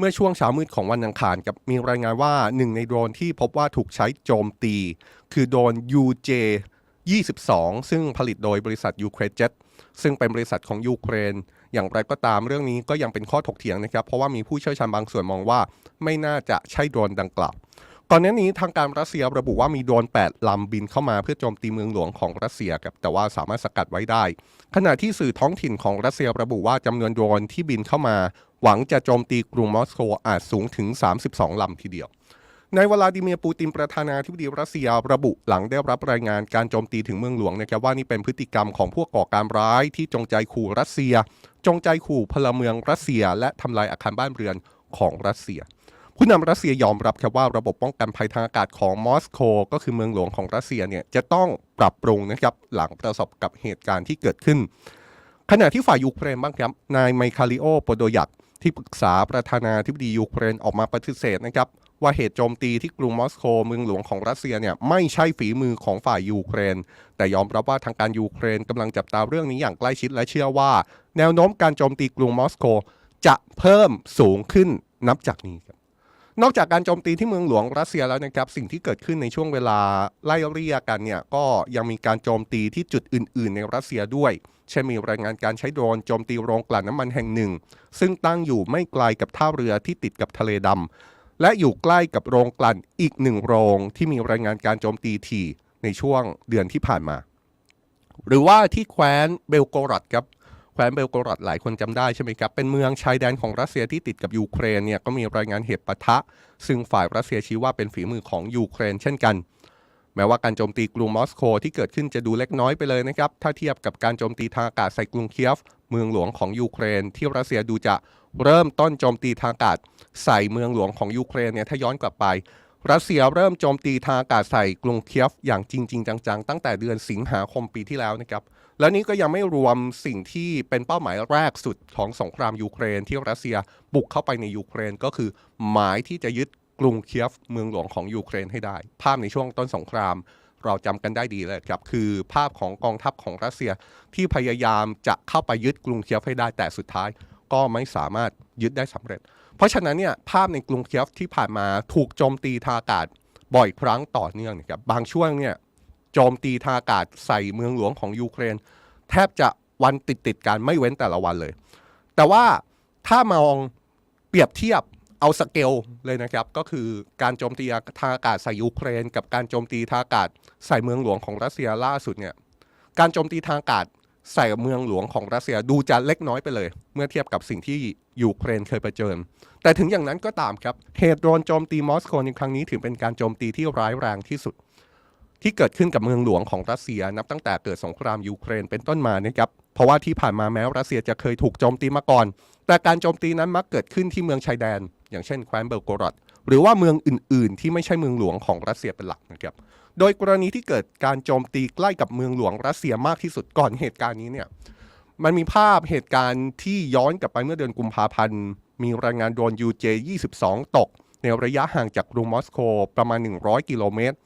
เมื่อช่วงเช้ามืดของวันอังคารกับมีรายงานว่าหนึ่งในโดรนที่พบว่าถูกใช้โจมตี คือโดรน UJ 22 ซึ่งผลิตโดยบริษัทยูเครนเจ็ตซึ่งเป็นบริษัทของยูเครน อย่างไรก็ตามเรื่องนี้ก็ยังเป็นข้อถกเถียงนะครับ เพราะว่ามีผู้เชี่ยวชาญบางส่วนมองว่า ไม่น่าจะใช่โดรนดังกล่าว ก่อนหน้านี้ทางการรัสเซียระบุว่ามีโดรน 8 ลำบินเข้ามาเพื่อโจมตีเมืองหลวงของรัสเซียครับแต่ว่าสามารถสกัดไว้ได้ ขณะที่สื่อท้องถิ่นของรัสเซียระบุว่าจำนวนโดรนที่บินเข้ามา หวังจะโจมตีกรุงมอสโกอาจสูงถึง 32 ลำทีเดียวในเวลาดิเมียร์ปูตินประธานาธิบดีรัสเซียระบุหลังได้รับรายงานการโจมตีถึงเมืองหลวงนะครับว่านี่เป็นพฤติกรรมของพวกก่อการร้ายที่จงใจขู่รัสเซีย จงใจขู่พลเมืองรัสเซีย และทำลายอาคารบ้านเรือนของรัสเซีย ผู้นำรัสเซียยอมรับครับว่าระบบป้องกันภัยทางอากาศของมอสโกก็คือเมืองหลวงของรัสเซียเนี่ยจะต้องปรับปรุงนะครับหลังประสบกับเหตุการณ์ที่เกิดขึ้นขณะที่ฝ่ายยูเครนบ้างครับ นายไมคาริโอโปโดยัก ที่ปรึกษาประธานาธิบดียูเครนออกมาปฏิเสธนะครับว่าเหตุโจมตีที่กรุงมอสโกเมืองหลวงของรัสเซียเนี่ยไม่ใช่ฝีมือของฝ่ายยูเครน แต่ยอมรับว่าทางการยูเครนกำลังจับตาเรื่องนี้อย่างใกล้ชิดและเชื่อว่า แนวโน้มการโจมตีกรุงมอสโกจะเพิ่มสูงขึ้นนับจากนี้ครับนอกจากการโจมตีที่เมืองหลวงรัสเซียแล้วนะครับสิ่งที่เกิดขึ้นในช่วงเวลาไล่เรียกกันเนี่ยก็ยังมีการโจมตีที่จุดอื่น ๆ ในรัสเซียด้วย เช่นมีรายงานการใช้โดรนโจมตีโรงกลั่นน้ำมันแห่งหนึ่ง ซึ่งตั้งอยู่ไม่ไกลกับท่าเรือที่ติดกับทะเลดำและอยู่ใกล้กับโรงกลั่นอีกหนึ่งโรงที่มีรายงานการโจมตีถี่ในช่วงเดือนที่ผ่านมา หรือว่าที่แคว้นเบลโกรดครับแคว้นเบลโกรดหลายคนจำได้ใช่ไหมครับ เป็นเมืองชายแดนของรัสเซียที่ติดกับยูเครนเนี่ยก็มีรายงานเหตุปะทะ ซึ่งฝ่ายรัสเซียชี้ว่าเป็นฝีมือของยูเครนเช่นกัน แม้ว่าการโจมตีกรุงมอสโกที่เกิดขึ้นจะดูเล็กน้อยไปเลยนะครับ ถ้าเทียบกับการโจมตีทางอากาศใส่กรุงเคียฟ เมืองหลวงของยูเครน ที่รัสเซียดูจะเริ่มต้นโจมตีทางอากาศใส่เมืองหลวงของยูเครนเนี่ยถ้าย้อนกลับไป รัสเซียเริ่มโจมตีทางอากาศใส่กรุงเคียฟ อย่างจริง ๆ จังๆ ตั้งแต่เดือนสิงหาคมปีที่แล้วนะครับและนี้ก็ยังไม่รวมสิ่งที่เป็นเป้าหมายแรกสุดของสงครามยูเครน ที่รัสเซียบุกเข้าไปในยูเครนก็คือหมายที่จะยึด กรุงเคียฟเมืองหลวงของยูเครนให้ได้ ภาพในช่วงต้นสงครามเราจำกันได้ดีเลยครับ คือภาพของกองทัพของรัสเซียที่พยายามจะเข้าไปยึดกรุงเคียฟให้ได้แต่สุดท้าย ก็ไม่สามารถยึดได้สำเร็จ เพราะฉะนั้นเนี่ยภาพในกรุงเคียฟที่ผ่านมาถูกโจมตีทางอากาศบ่อยครั้งต่อเนื่องนะครับบางช่วงเนี่ยโจมตีทางอากาศใส่เมืองหลวงของยูเครน แทบจะวันติดติดกันไม่เว้นแต่ละวันเลย แต่ว่าถ้ามองเปรียบเทียบ เอาสเกลเลยนะครับ ก็คือการโจมตีทางอากาศใส่ยูเครน กับการโจมตีทางอากาศใส่เมืองหลวงของรัสเซียล่าสุดเนี่ยการโจมตีทางอากาศใส่เมืองหลวงของรัสเซียดูจะเล็กน้อยไปเลย เมื่อเทียบกับสิ่งที่ยูเครนเคยเผชิญ แต่ถึงอย่างนั้นก็ตามครับเหตุโดนโจมตีมอสโกในครั้งนี้ถือเป็นการโจมตีที่ร้ายแรงที่สุด ที่เกิดขึ้นกับเมืองหลวงของรัสเซียนับตั้งแต่เกิดสงครามยูเครนเป็นต้นมานะครับเพราะว่าที่ผ่านมาแม้รัสเซียจะเคยถูกโจมตีมาก่อน แต่การโจมตีนั้นมักเกิดขึ้นที่เมืองชายแดน อย่างเช่นแคว้นเบลโกรดหรือว่าเมืองอื่น ๆ ที่ไม่ใช่เมืองหลวงของรัสเซียเป็นหลักนะครับโดยกรณีที่เกิดการโจมตีใกล้กับเมืองหลวงรัสเซียมากที่สุดก่อนเหตุการณ์นี้เนี่ยมันมีภาพเหตุการณ์ที่ย้อนกลับไปเมื่อเดือนกุมภาพันธ์ มีรายงานโดรน UJ 22 ตก ในระยะห่างจากกรุงมอสโกประมาณ 100 กิโลเมตร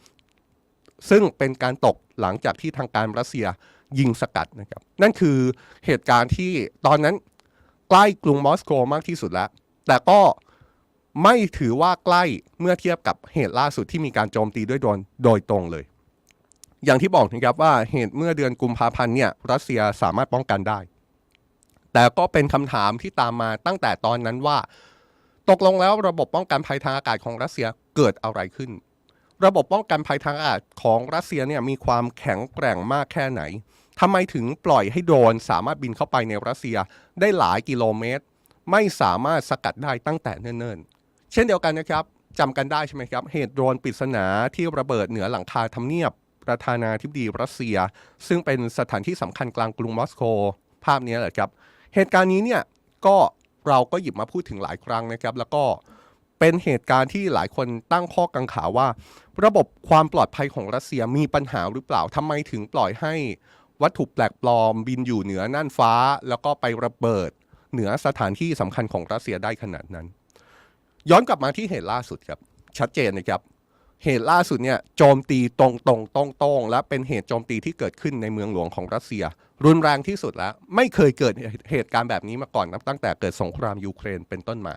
ซึ่งเป็นการตกหลังจากที่ทางการรัสเซียยิงสกัดนะครับนั่นคือเหตุการณ์ที่ตอนนั้นใกล้กรุงมอสโกมากที่สุดแล้ว แต่ก็ ไม่ถือว่าใกล้เมื่อเทียบกับเหตุล่าสุดที่มีการโจมตีด้วยโดรนโดยตรงเลย อย่างที่บอกนะครับว่าเหตุเมื่อเดือนกุมภาพันธ์เนี่ยรัสเซียสามารถป้องกันได้ แต่ก็เป็นคำถามที่ตามมาตั้งแต่ตอนนั้นว่า ตกลงแล้วระบบป้องกันภัยทางอากาศของรัสเซียเกิดอะไรขึ้น ระบบป้องกันภัยทางอากาศของรัสเซียเนี่ยมีความแข็งแกร่งมากแค่ไหนทำไมถึงปล่อยให้โดรนสามารถบินเข้าไปในรัสเซียได้หลายกิโลเมตร ไม่สามารถสกัดได้ตั้งแต่เนิ่นๆ เช่นเดียวกันนะครับจำกันได้ใช่ไหมครับ เหตุโดรนปริศนาที่ระเบิดเหนือหลังคาทำเนียบ ประธานาธิบดีรัสเซีย ซึ่งเป็นสถานที่สำคัญกลางกรุงมอสโก ภาพนี้แหละครับ เหตุการณ์นี้เนี่ยก็เราก็หยิบมาพูดถึงหลายครั้งนะครับ แล้วก็เป็นเหตุการณ์ที่หลายคนตั้งข้อกังขาว่า ระบบความปลอดภัยของรัสเซียมีปัญหาหรือเปล่าทำไมถึงปล่อยให้วัตถุแปลกปลอม บินอยู่เหนือน่านฟ้า แล้วก็ไประเบิด เหนือสถานที่สำคัญของรัสเซียได้ขนาดนั้น ย้อนกลับมาที่เหตุล่าสุดครับ ชัดเจนนะครับ เหตุล่าสุดเนี่ยโจมตีตรงตรงตรงตรงๆและเป็นเหตุโจมตีที่เกิดขึ้นในเมืองหลวงของรัสเซีย รุนแรงที่สุดแล้ว ไม่เคยเกิดเหตุการณ์แบบนี้มาก่อนนับตั้งแต่เกิดสงครามยูเครนเป็นต้นมา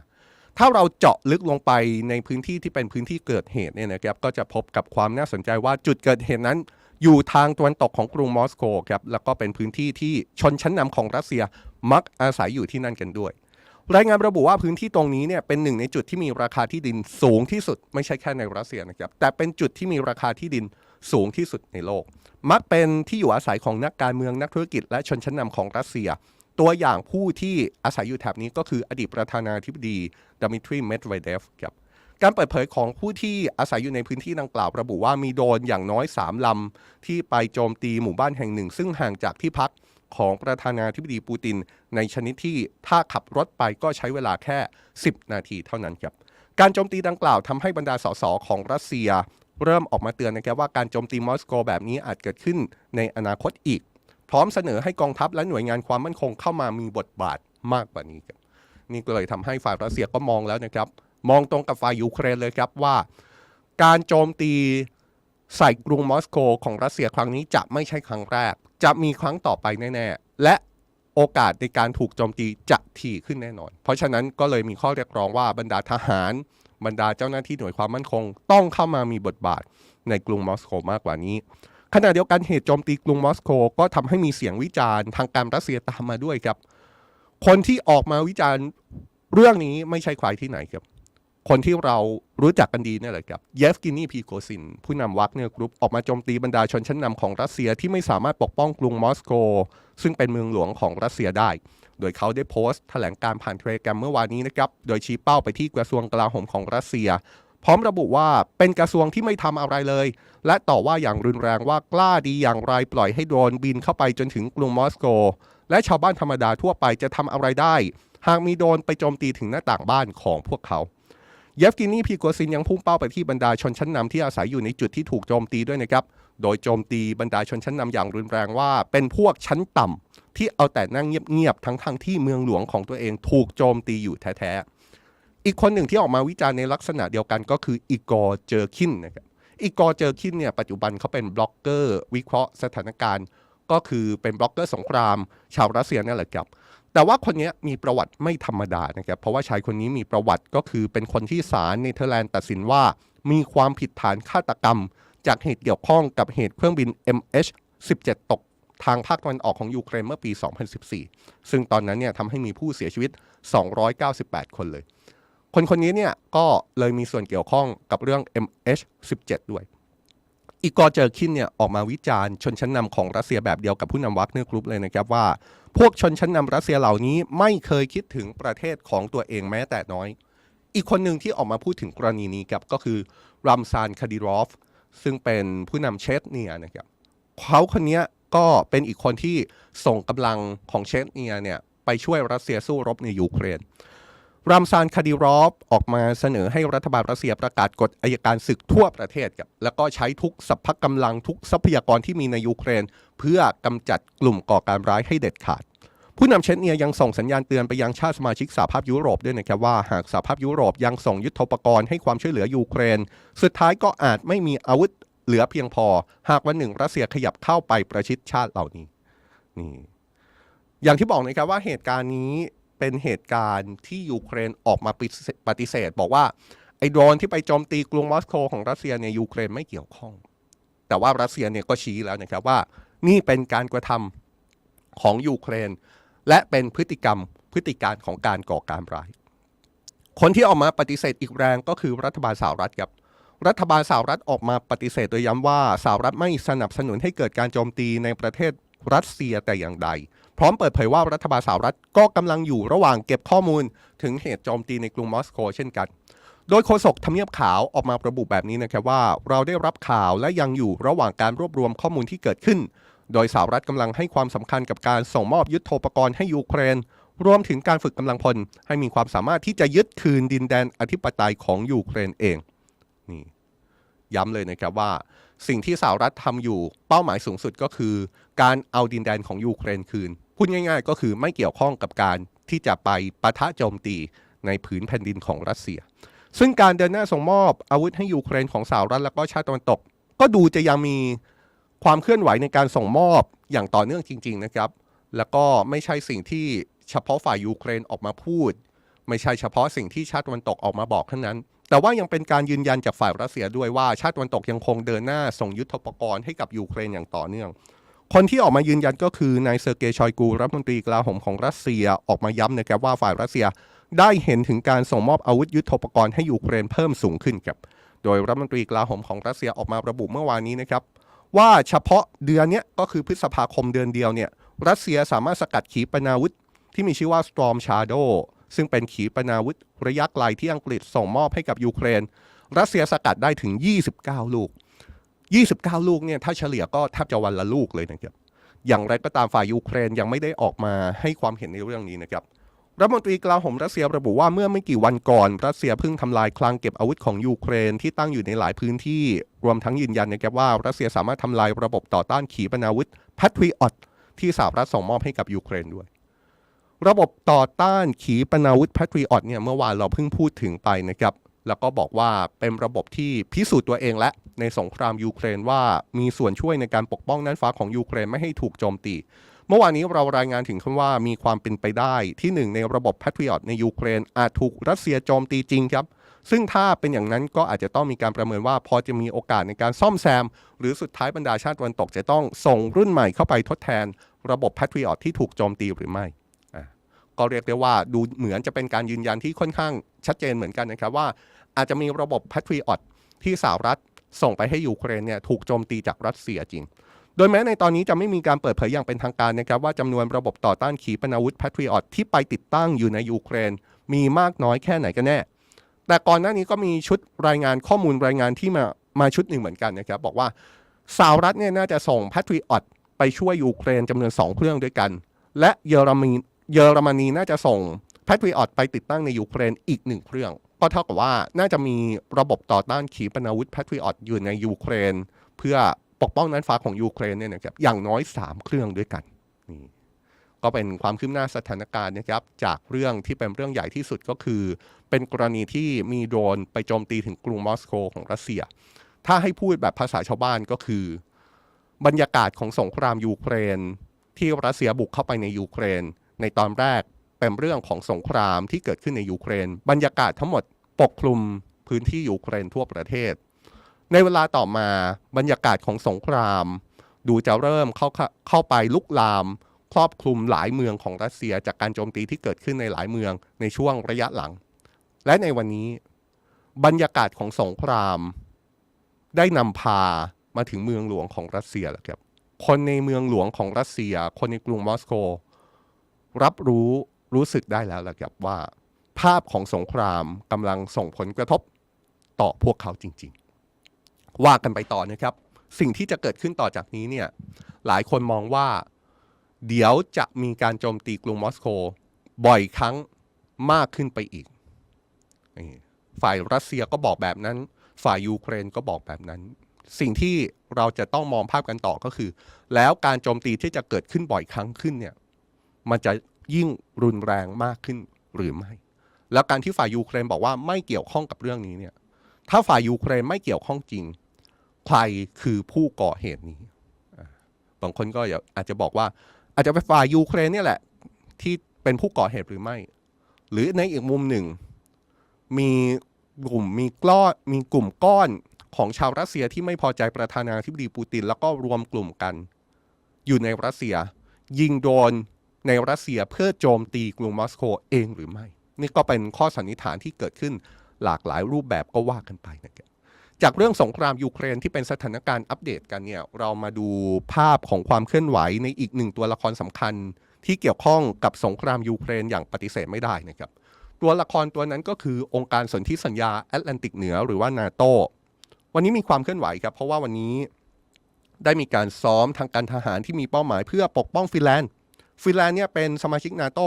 ถ้าเราเจาะลึกลงไปในพื้นที่ที่เป็นพื้นที่เกิดเหตุเนี่ยนะครับก็จะพบกับความน่าสนใจว่าจุดเกิดเหตุนั้นอยู่ทางตะวันตกของกรุงมอสโกครับแล้วก็เป็นพื้นที่ที่ชนชั้นนำของรัสเซียมักอาศัยอยู่ที่นั่นกันด้วย รายงานระบุว่าพื้นที่ตรงนี้เนี่ยเป็นหนึ่งในจุดที่มีราคาที่ดินสูงที่สุด ไม่ใช่แค่ในรัสเซียนะครับ แต่เป็นจุดที่มีราคาที่ดินสูงที่สุดในโลก มักเป็นที่อยู่อาศัยของนักการเมืองนักธุรกิจ และชนชั้นนำของรัสเซีย ตัวอย่างผู้ที่อาศัยอยู่แถบนี้ก็คืออดีตประธานาธิบดีดมิทรีเมดเวเดฟครับการเปิดเผยของผู้ที่อาศัยอยู่ในพื้นที่ดังกล่าว ระบุว่ามีโดรนอย่างน้อย 3 ลำ ที่ไปโจมตีหมู่บ้านแห่งหนึ่ง ซึ่งห่างจากที่พัก ของประธานาธิบดีปูติน ในชนิดที่ถ้าขับรถไปก็ใช้เวลาแค่ 10 นาทีเท่านั้นครับ การโจมตีดังกล่าวทำให้บรรดาสสของรัสเซีย เริ่มออกมาเตือนนะครับว่าการโจมตีมอสโกแบบนี้อาจเกิดขึ้นในอนาคตอีก พร้อมเสนอให้กองทัพและหน่วยงานความมั่นคงเข้ามามีบทบาทมากกว่านี้ครับนี่ก็เลยทำให้ฝ่ายรัสเซียก็มองแล้วนะครับ มองตรงกับฝ่ายยูเครนเลยครับว่า การโจมตี ใส่กรุงมอสโกของรัสเซียครั้งนี้จะไม่ใช่ครั้งแรก จะมีครั้งต่อไปแน่ๆ และโอกาสในการถูกโจมตีจะถี่ขึ้นแน่นอน เพราะฉะนั้นก็เลยมีข้อเรียกร้องว่าบรรดาทหาร บรรดาเจ้าหน้าที่หน่วยความมั่นคง ต้องเข้ามามีบทบาทในกรุงมอสโกมากกว่านี้ขณะเดียวกันเหตุโจมตีกรุงมอสโกก็ทำให้มีเสียงวิจารณ์ทางการรัสเซียตามมาด้วยครับ คนที่ออกมาวิจารณ์เรื่องนี้ไม่ใช่ใครที่ไหนครับ คนที่เรารู้จักกันดีเนี่ยแหละครับเยฟกินีพีโกซิน ผู้นำวักเนอร์กรุ๊ปออกมาโจมตีบรรดาชนชั้นนำของรัสเซียที่ไม่สามารถปกป้องกรุงมอสโก ซึ่งเป็นเมืองหลวงของรัสเซียได้ โดยเขาได้โพสต์แถลงการผ่านเทเลกรมเมื่อวานนี้นะครับ โดยชี้เป้าไปที่กระทรวงกลาโหมของรัสเซีย พร้อมระบุว่าเป็นกระทรวงที่ไม่ทำอะไรเลย และต่อว่าอย่างรุนแรงว่ากล้าดีอย่างไรปล่อยให้โดรนบินเข้าไปจนถึงกรุงมอสโก และชาวบ้านธรรมดาทั่วไปจะทำอะไรได้ หากมีโดรนไปโจมตีถึงหน้าต่างบ้านของพวกเขา เยฟกินีพีโกซินยังพุ่งเป้าไปที่บรรดาชนชั้นนำที่อาศัยอยู่ในจุดที่ถูกโจมตีด้วยนะครับ โดยโจมตีบรรดาชนชั้นนำอย่างรุนแรงว่า เป็นพวกชั้นต่ำที่เอาแต่นั่งเงียบๆทั้งทงๆที่เมืองหลวงของตัวเองถูกโจมตีอยู่แท้ๆอีกคนหนึ่งที่ออกมาวิจารณ์ในลักษณะเดียวกันก็คืออีกอร์เจอคินนะครับอีกอร์เจอคินเนี่ยปัจจุบันเขาเป็นบล็อกเกอร์ วิเคราะห์สถานการณ์ ก็คือเป็นบล็อกเกอร์สงคราม ชาวรัสเซียนั่นแหละครับ แต่ว่าคนนี้มีประวัติไม่ธรรมดานะครับ เพราะว่าชายคนนี้มีประวัติก็คือเป็นคนที่ศาลเนเธอร์แลนด์ตัดสินว่า มีความผิดฐานฆาตกรรม จากเหตุเกี่ยวข้องกับเหตุเครื่องบิน MH17 ตกทางภาคตะวันออกของยูเครนเมื่อปี 2014 ซึ่งตอนนั้นเนี่ยทำให้มีผู้เสียชีวิต 298 คนเลย คนคนนี้เนี่ยก็เลยมีส่วนเกี่ยวข้องกับเรื่อง MH17 ด้วย อีกอร์เจอคินเนี่ยออกมาวิจารณ์ชนชั้นนำของรัสเซียแบบเดียวกับผู้นำวักเนอร์กรุ๊ปเลยนะครับว่า พวกชนชั้นนำรัสเซียเหล่านี้ไม่เคยคิดถึงประเทศของตัวเองแม้แต่น้อย อีกคนหนึ่งที่ออกมาพูดถึงกรณีนี้ครับก็คือรัมซานคาดิรอฟ ซึ่งเป็นผู้นำเชสเนียนะครับเขาคนนี้ก็เป็นอีกคนที่ส่งกำลังของเชสเนียเนี่ยไปช่วยรัสเซียสู้รบในยูเครน รัมซานคาดิรอฟออกมาเสนอให้รัฐบาลรัสเซียประกาศกฎอายการศึกทั่วประเทศครับแล้วก็ใช้ทุกสัพพะกำลังทุกทรัพยากรที่มีในยูเครน เพื่อกำจัดกลุ่มก่อการร้ายให้เด็ดขาด ผู้นำเชสเนียยังส่งสัญญาณเตือนไปยังชาติสมาชิกสหภาพยุโรปด้วยนะครับว่าหากสหภาพยุโรปยังส่งยุทธปกรณ์ให้ความช่วยเหลือยูเครน สุดท้ายก็อาจไม่มีอาวุธเหลือเพียงพอ หากวันหนึ่งรัสเซียขยับเข้าไปประชิดชาติเหล่านี้นี่อย่างที่บอกนะครับว่าเหตุการณ์นี้ เป็นเหตุการณ์ที่ยูเครนออกมาปฏิเสธ บอกว่าไอ้โดรนที่ไปโจมตีกรุงมอสโกของรัสเซียเนี่ยยูเครนไม่เกี่ยวข้อง แต่ว่ารัสเซียเนี่ยก็ชี้แล้วนะครับว่า นี่เป็นการกระทำของยูเครน และเป็นพฤติกรรมพฤติการของการก่อการร้าย คนที่ออกมาปฏิเสธอีกแรงก็คือรัฐบาลสหรัฐครับรัฐบาลสหรัฐออกมาปฏิเสธโดยย้ำว่าสหรัฐไม่สนับสนุนให้เกิดการโจมตีในประเทศรัสเซียแต่อย่างใด พร้อมเปิดเผยว่ารัฐบาลสหรัฐก็กำลังอยู่ระหว่างเก็บข้อมูล ถึงเหตุโจมตีในกรุงมอสโกเช่นกัน โดยโฆษกทำเนียบขาวออกมาระบุแบบนี้นะครับว่า เราได้รับข่าวและยังอยู่ระหว่างการรวบรวมข้อมูลที่เกิดขึ้น โดยสหรัฐกำลังให้ความสำคัญกับการส่งมอบยุทโธปกรณ์ให้ยูเครน รวมถึงการฝึกกำลังพล ให้มีความสามารถที่จะยึดคืนดินแดนอธิปไตยของยูเครนเองนี่ย้ำเลยนะครับว่าสิ่งที่สหรัฐทำอยู่เป้าหมายสูงสุดก็คือ การเอาดินแดนของยูเครนคืน พูดง่ายๆ ก็คือไม่เกี่ยวข้องกับการที่จะไปปะทะโจมตีในผืนแผ่นดินของรัสเซีย ซึ่งการเดินหน้าส่งมอบอาวุธให้ยูเครนของสหรัฐและก็ชาติตะวันตก ก็ดูจะยังมีความเคลื่อนไหวในการส่งมอบอย่างต่อเนื่องจริง ๆ นะครับ แล้วก็ไม่ใช่สิ่งที่เฉพาะฝ่ายยูเครนออกมาพูด ไม่ใช่เฉพาะสิ่งที่ชาติตะวันตกออกมาบอกเท่านั้น แต่ว่ายังเป็นการยืนยันจากฝ่ายรัสเซียด้วยว่าชาติตะวันตกยังคงเดินหน้าส่งยุทธปกรณ์ให้กับยูเครนอย่างต่อเนื่อง คนที่ออกมายืนยันก็คือนายเซอร์เกย์ชอยกูรัฐมนตรีกลาโหมของรัสเซียออกมาย้ำนะครับว่าฝ่ายรัสเซียได้เห็นถึงการส่งมอบอาวุธยุทโธปกรณ์ให้ยูเครนเพิ่มสูงขึ้นครับโดยรัฐมนตรีกลาโหมของรัสเซียออกมาระบุเมื่อวานนี้นะครับว่าเฉพาะเดือนนี้ก็คือพฤษภาคมเดือนเดียวเนี่ยรัสเซียสามารถสกัดขีปนาวุธ ที่มีชื่อว่า Storm Shadow ซึ่งเป็นขีปนาวุธระยะไกลที่อังกฤษส่งมอบให้กับยูเครน รัสเซียสกัดได้ถึง 29 ลูก 29 ลูกเนี่ยถ้าเฉลี่ยก็แทบจะวันละลูกเลยนะครับ อย่างไรก็ตามฝ่ายยูเครนยังไม่ได้ออกมาให้ความเห็นในเรื่องนี้นะครับรัฐมนตรีกลาโหมรัสเซียระบุว่าเมื่อไม่กี่วันก่อน รัสเซียเพิ่งทำลายคลังเก็บอาวุธของยูเครนที่ตั้งอยู่ในหลายพื้นที่ รวมทั้งยืนยันนะครับว่ารัสเซียสามารถทำลายระบบต่อต้านขีปนาวุธ Patriot ที่สหรัฐส่งมอบให้กับยูเครนด้วย ระบบต่อต้านขีปนาวุธ Patriot เนี่ยเมื่อวานเราเพิ่งพูดถึงไปนะครับ แล้วก็บอกว่าเป็นระบบที่พิสูจน์ตัวเองและในสงครามยูเครนว่ามีส่วนช่วยในการปกป้องน่านฟ้าของยูเครนไม่ให้ถูกโจมตี เมื่อวานนี้เรารายงานถึงคำว่ามีความเป็นไปได้ที่หนึ่งในระบบ Patriot ในยูเครนอาจถูกรัสเซียโจมตีจริงครับซึ่งถ้าเป็นอย่างนั้นก็อาจจะต้องมีการประเมินว่าพอจะมีโอกาสในการซ่อมแซม หรือสุดท้ายบรรดาชาติวันตกจะต้องส่งรุ่นใหม่เข้าไปทดแทน ระบบ Patriot ที่ถูกโจมตีหรือไม่ ก็เรียกได้ว่าดูเหมือนจะเป็นการยืนยันที่ค่อนข้าง ชัดเจนเหมือนกันนะครับว่าอาจจะมีระบบ Patriot ที่สหรัฐส่งไปให้ยูเครนเนี่ยถูกโจมตีจากรัสเซียจริง โดยแม้ในตอนนี้จะไม่มีการเปิดเผยอย่างเป็นทางการนะครับว่าจำนวนระบบต่อต้านขีปนาวุธ Patriot ที่ไปติดตั้งอยู่ในยูเครน มีมากน้อยแค่ไหนกันแน่ แต่ก่อนหน้านี้ก็มีชุดรายงานข้อมูลรายงานที่มามาชุดหนึ่งเหมือนกันนะครับบอกว่าสหรัฐเนี่ยน่าจะส่ง Patriot ไปช่วยยูเครนจำนวน 2 เครื่องด้วยกัน และเยอรมนีเยอรมนีน่าจะส่ง Patriot ไปติดตั้งในยูเครนอีกหนึ่งเครื่อง ก็เท่ากับว่าน่าจะมีระบบต่อต้านขีปนาวุธ Patriot อยู่ในยูเครน เพื่อปกป้องน่านฟ้าของยูเครนเนี่ยนะครับอย่างน้อย 3 เครื่องด้วยกันนี่ก็เป็นความคืบหน้าสถานการณ์นะครับจากเรื่องที่เป็นเรื่องใหญ่ที่สุดก็คือ เป็นกรณีที่มีโดรนไปโจมตีถึงกรุงมอสโกของรัสเซีย ถ้าให้พูดแบบภาษาชาวบ้านก็คือ บรรยากาศของสงครามยูเครน ที่รัสเซียบุกเข้าไปในยูเครน ในตอนแรก เป็นเรื่องของสงครามที่เกิดขึ้นในยูเครน บรรยากาศทั้งหมดปกคลุมพื้นที่ยูเครนทั่วประเทศ ในเวลาต่อมาบรรยากาศของสงคราม ดูจะเริ่มเข้าเข้าไปลุกลามครอบคลุมหลายเมืองของรัสเซียจากการโจมตีที่เกิดขึ้นในหลายเมืองในช่วงระยะหลัง และในวันนี้ บรรยากาศของสงคราม ได้นำพามาถึงเมืองหลวงของรัสเซียแล้วครับคนในเมืองหลวงของรัสเซีย คนในกรุงมอสโก รับรู้ รู้สึกได้แล้วละครับว่า ภาพของสงครามกำลังส่งผลกระทบต่อพวกเขาจริง ๆ ว่ากันไปต่อนะครับ สิ่งที่จะเกิดขึ้นต่อจากนี้เนี่ยหลายคนมองว่า เดี๋ยวจะมีการโจมตีกรุงมอสโกบ่อยครั้งมากขึ้นไปอีก ฝ่ายรัสเซียก็บอกแบบนั้น ฝ่ายยูเครนก็บอกแบบนั้น สิ่งที่เราจะต้องมองภาพกันต่อก็คือ แล้วการโจมตีที่จะเกิดขึ้นบ่อยครั้งขึ้นเนี่ย มันจะ ยิ่งรุนแรงมากขึ้นหรือไม่ แล้วการที่ฝ่ายยูเครนบอกว่าไม่เกี่ยวข้องกับเรื่องนี้เนี่ย ถ้าฝ่ายยูเครนไม่เกี่ยวข้องจริง ใครคือผู้ก่อเหตุนี้ บางคนก็อาจจะบอกว่า อาจจะเป็นฝ่ายยูเครนเนี่ยแหละ ที่เป็นผู้ก่อเหตุหรือไม่ หรือในอีกมุมหนึ่ง มีกลุ่มมีกล้อนมีกลุ่มก้อนของชาวรัสเซียที่ไม่พอใจประธานาธิบดีปูติน แล้วก็รวมกลุ่มกัน อยู่ในรัสเซีย ยิงโดน ในรัสเซียเพื่อโจมตีกรุงมอสโกเองหรือไม่ นี่ก็เป็นข้อสันนิษฐานที่เกิดขึ้นหลากหลายรูปแบบก็ว่ากันไปนะครับจากเรื่องสงครามยูเครนที่เป็นสถานการณ์อัปเดตกันเนี่ยเรามาดูภาพของความเคลื่อนไหวในอีกหนึ่งตัวละครสำคัญ ที่เกี่ยวข้องกับสงครามยูเครนอย่างปฏิเสธไม่ได้นะครับตัวละครตัวนั้นก็คือองค์การสนธิสัญญาแอตแลนติกเหนือหรือว่านาโตวันนี้มีความเคลื่อนไหวครับเพราะว่าวันนี้ได้มีการซ้อมทางการทหารที่มีเป้าหมายเพื่อปกป้องฟินแลนด์ ฟินแลนด์เนี่ยเป็นสมาชิกนาโต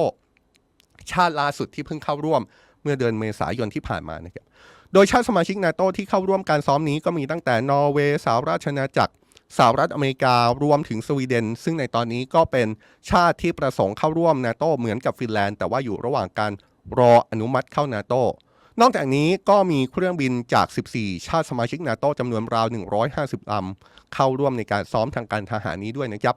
ชาติล่าสุดที่เพิ่งเข้าร่วมเมื่อเดือนเมษายนที่ผ่านมานะครับ โดยชาติสมาชิกนาโตที่เข้าร่วมการซ้อมนี้ก็มีตั้งแต่นอร์เวย์สหราชอาณาจักรสหรัฐอเมริการวมถึงสวีเดน ซึ่งในตอนนี้ก็เป็นชาติที่ประสงค์เข้าร่วมนาโตเหมือนกับฟินแลนด์แต่ว่าอยู่ระหว่างการรออนุมัติเข้านาโตนอกจากนี้ก็มีเครื่องบินจาก 14 ชาติสมาชิกนาโตจำนวนราว 150ลำเข้าร่วมในการซ้อมทางการทหารนี้ด้วยนะครับ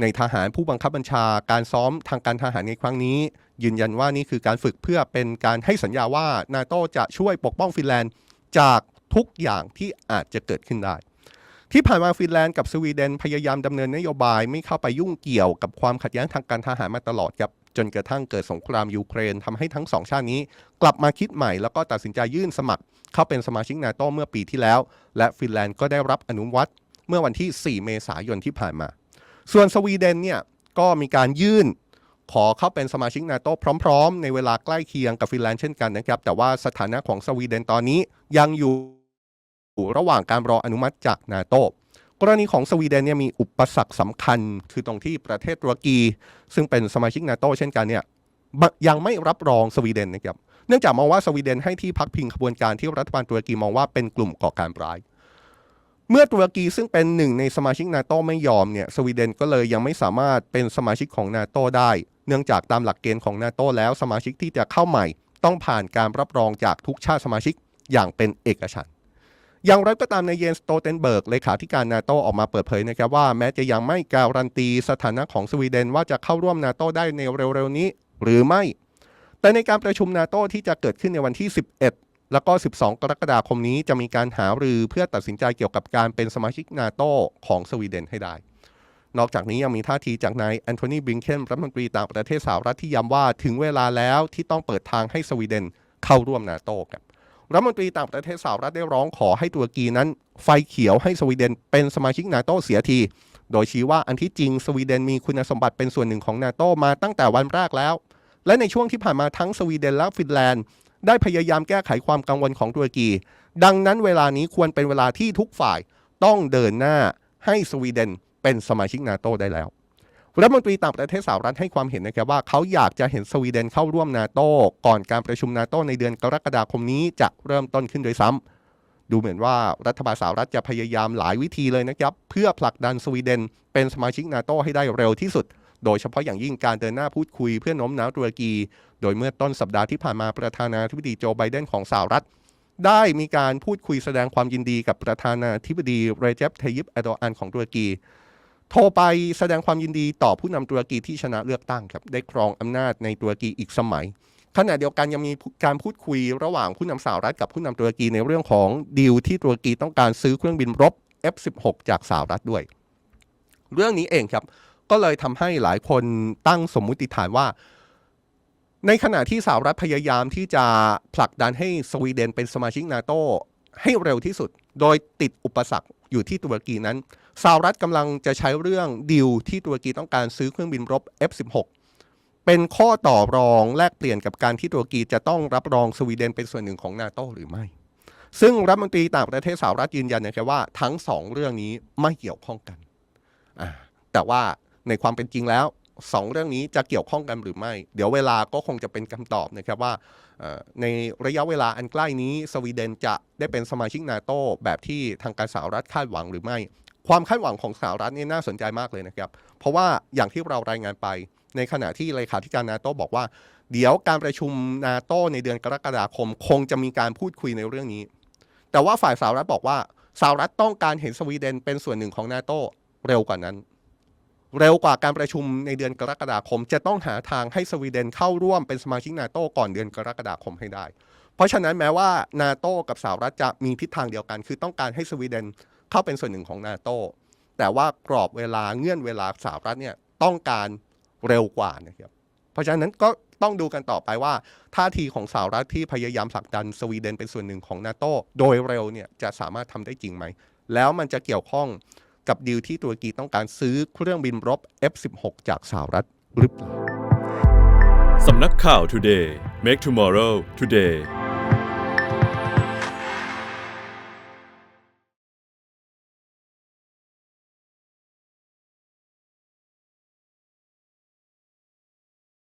ในทหารผู้บังคับบัญชาการซ้อมทางการทหารในครั้งนี้ ยืนยันว่านี่คือการฝึกเพื่อเป็นการให้สัญญาว่านาโตจะช่วยปกป้องฟินแลนด์จากทุกอย่างที่อาจจะเกิดขึ้นได้ ที่ผ่านมาฟินแลนด์กับสวีเดนพยายามดำเนินนโยบายไม่เข้าไปยุ่งเกี่ยวกับความขัดแย้งทางการทหารมาตลอดครับจนกระทั่งเกิดสงครามยูเครนทำให้ทั้งสองชาตินี้ กลับมาคิดใหม่แล้วก็ตัดสินใจยื่นสมัคร เข้าเป็นสมาชิกนาโตเมื่อปีที่แล้ว และฟินแลนด์ก็ได้รับอนุมัติเมื่อวันที่ 4 เมษายนที่ผ่านมา ส่วนสวีเดนเนี่ยก็มีการยื่นขอเข้าเป็นสมาชิกนาโตพร้อม ๆ ในเวลาใกล้เคียงกับฟินแลนด์เช่นกันนะครับ แต่ว่าสถานะของสวีเดนตอนนี้ยังอยู่ระหว่างการรออนุมัติจากนาโตกรณีของสวีเดนเนี่ยมีอุปสรรคสำคัญ คือตรงที่ประเทศตุรกี ซึ่งเป็นสมาชิกนาโตเช่นกันเนี่ยยังไม่รับรองสวีเดนนะครับ เนื่องจากมองว่าสวีเดนให้ที่พักพิงขบวนการที่รัฐบาลตุรกีมองว่าเป็นกลุ่มก่อการร้าย เมื่อตุรกีซึ่งเป็นหนึ่งในสมาชิกนาโตไม่ยอมเนี่ยสวีเดนก็เลยยังไม่สามารถเป็นสมาชิกของนาโตได้ เนื่องจากตามหลักเกณฑ์ของนาโตแล้วสมาชิกที่จะเข้าใหม่ ต้องผ่านการรับรองจากทุกชาติสมาชิกอย่างเป็นเอกฉันท์อย่างไรก็ตามในเยนสโตเทนเบิร์กเลขาธิการนาโตออกมาเปิดเผยนะครับว่าแม้จะยังไม่การันตีสถานะของสวีเดนว่าจะเข้าร่วมนาโตได้ในเร็วๆนี้ หรือไม่ แต่ในการประชุมนาโตที่จะเกิดขึ้นในวันที่ 11 แล้วก็ 12 กรกฎาคมนี้จะมีการหารือเพื่อตัดสินใจเกี่ยวกับการเป็นสมาชิกนาโตของสวีเดนให้ได้ นอกจากนี้ยังมีท่าทีจากนายแอนโทนีบิงเคนรัฐมนตรีต่างประเทศสหรัฐที่ย้ำว่าถึงเวลาแล้วที่ต้องเปิดทางให้สวีเดนเข้าร่วมนาโตครับรัฐมนตรีต่างประเทศสหรัฐได้ร้องขอให้ตุรกีนั้น ไฟเขียวให้สวีเดนเป็นสมาชิกนาโตเสียที โดยชี้ว่าอันที่จริงสวีเดนมีคุณสมบัติเป็นส่วนหนึ่งของนาโตมาตั้งแต่วันแรกแล้ว และในช่วงที่ผ่านมาทั้งสวีเดนและฟินแลนด์ ได้พยายามแก้ไขความกังวลของตุรกี ดังนั้นเวลานี้ควรเป็นเวลาที่ทุกฝ่ายต้องเดินหน้าให้สวีเดนเป็นสมาชิกนาโตได้แล้วรัฐมนตรีต่างประเทศสหรัฐให้ความเห็นนะครับว่าเขาอยากจะเห็นสวีเดนเข้าร่วมนาโตก่อนการประชุมนาโตในเดือนกรกฎาคมนี้จะเริ่มต้นขึ้นโดยซ้ำดูเหมือนว่ารัฐบาลสหรัฐจะพยายามหลายวิธีเลยนะครับ เพื่อผลักดันสวีเดนเป็นสมาชิกนาโตให้ได้เร็วที่สุด โดยเฉพาะอย่างยิ่งการเดินหน้าพูดคุยเพื่อโน้มน้าวตุรกี โดยเมื่อต้นสัปดาห์ที่ผ่านมาประธานาธิบดีโจไบเดนของสหรัฐ ได้มีการพูดคุยแสดงความยินดีกับประธานาธิบดีเรเจปเทยิปแอดอานของตุรกี โทรไปแสดงความยินดีต่อผู้นำตุรกีที่ชนะเลือกตั้งครับได้ครองอำนาจในตุรกีอีกสมัยขณะเดียวกันยังมีการพูดคุยระหว่างผู้นำสหรัฐกับผู้นำตุรกีในเรื่องของดีลที่ตุรกีต้องการซื้อเครื่องบินรบ F16 จากสหรัฐด้วย เรื่องนี้เองครับ ก็เลยทำให้หลายคนตั้งสมมุติฐานว่า ในขณะที่สหรัฐพยายามที่จะผลักดันให้สวีเดนเป็นสมาชิกนาโตให้เร็วที่สุด โดยติดอุปสรรคอยู่ที่ตุรกีนั้นสหรัฐกำลังจะใช้เรื่องดีลที่ตุรกีต้องการซื้อเครื่องบินรบ F16 เป็นข้อต่อรองแลกเปลี่ยนกับการที่ตุรกีจะต้องรับรองสวีเดนเป็นส่วนหนึ่งของนาโตหรือไม่ ซึ่งรัฐมนตรีต่างประเทศสหรัฐยืนยันนะครับว่าทั้งสองเรื่องนี้ไม่เกี่ยวข้องกัน แต่ว่า ในความเป็นจริงแล้วสองเรื่องนี้จะเกี่ยวข้องกันหรือไม่ เดี๋ยวเวลาก็คงจะเป็นคำตอบนะครับว่าในระยะเวลาอันใกล้นี้ สวีเดนจะได้เป็นสมาชิกนาโตแบบที่ทางการสหรัฐคาดหวังหรือไม่ ความคาดหวังของสหรัฐนี่น่าสนใจมากเลยนะครับ เพราะว่าอย่างที่เรารายงานไป ในขณะที่เลขาธิการนาโตบอกว่า เดี๋ยวการประชุมนาโตในเดือนกรกฎาคม คงจะมีการพูดคุยในเรื่องนี้ แต่ว่าฝ่ายสหรัฐบอกว่าสหรัฐต้องการเห็นสวีเดนเป็นส่วนหนึ่งของนาโตเร็วกว่านั้น เร็วกว่าการประชุมในเดือนกรกฎาคม จะต้องหาทางให้สวีเดนเข้าร่วมเป็นสมาชิกนาโตก่อนเดือนกรกฎาคมให้ได้ เพราะฉะนั้นแม้ว่านาโตกับสหรัฐจะมีทิศทางเดียวกัน คือต้องการให้สวีเดนเข้าเป็นส่วนหนึ่งของนาโตแต่ว่ากรอบเวลาเงื่อนเวลาสหรัฐเนี่ยต้องการเร็วกว่านะครับเพราะฉะนั้นก็ต้องดูกันต่อไปว่าท่าทีของสหรัฐที่พยายามผลักดันสวีเดนเป็นส่วนหนึ่งของนาโตโดยเร็วเนี่ยจะสามารถทำได้จริงไหม แล้วมันจะเกี่ยวข้อง กับดีลที่ตุรกีต้องการซื้อเครื่องบินรบ F16 จากสหรัฐหรือเปล่าสำนักข่าว Today Make Tomorrow Today